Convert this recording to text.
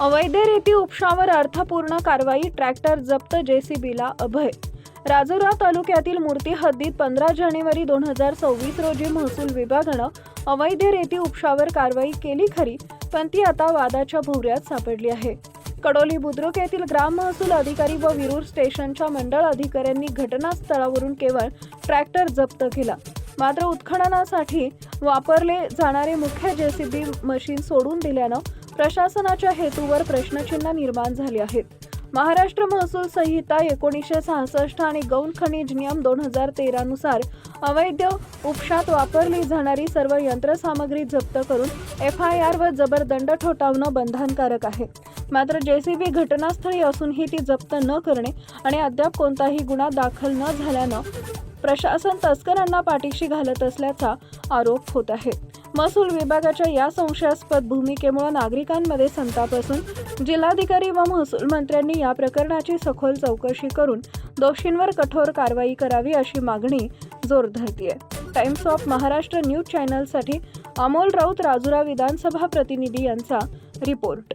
अवैध रेती उपशावर अर्थपूर्ण कारवाई ट्रॅक्टर जप्त जेसीबीला अभय. राजुरा तालुक्यातील मूर्ती हद्दीत पंधरा जानेवारी दोन हजार सव्वीस रोजी महसूल विभागानं अवैध रेती उपशावर कारवाई केली खरी पण ती आता वादाच्या भोवऱ्यात सापडली आहे. कडोली बुद्रुक येथील ग्राम महसूल अधिकारी व विरूर स्टेशनच्या मंडळ अधिकाऱ्यांनी घटनास्थळावरून केवळ ट्रॅक्टर जप्त केला. मात्र उत्खननासाठी वापरले जाणारे मुख्य जेसीबी मशीन सोडून दिल्यानं प्रशासनाच्या हेतूवर प्रश्नचिन्ह निर्माण झाले आहेत. महाराष्ट्र महसूल संहिता एकोणीसशे सहासष्ट आणि गौण खनिज नियम दोन हजार तेरानुसार अवैध उपशात वापरली जाणारी सर्व यंत्रसामग्री जप्त करून एफ आय आर व जबर दंड ठोठावणं बंधनकारक आहे. मात्र जेसीबी घटनास्थळी असूनही ती जप्त न करणे आणि अद्याप कोणताही गुन्हा दाखल न झाल्यानं प्रशासन तस्करांना पाठीशी घालत असल्याचा आरोप होत आहे. महसूल विभागाच्या या संशयास्पद भूमिकेमुळे नागरिकांमध्ये संताप असून जिल्हाधिकारी व महसूल मंत्र्यांनी या प्रकरणाची सखोल चौकशी करून दोषींवर कठोर कारवाई करावी अशी मागणी जोर धरतीये. टाइम्स ऑफ महाराष्ट्र न्यूज चॅनलसाठी अमोल राऊत राजुरा विधानसभा प्रतिनिधी यांचा report.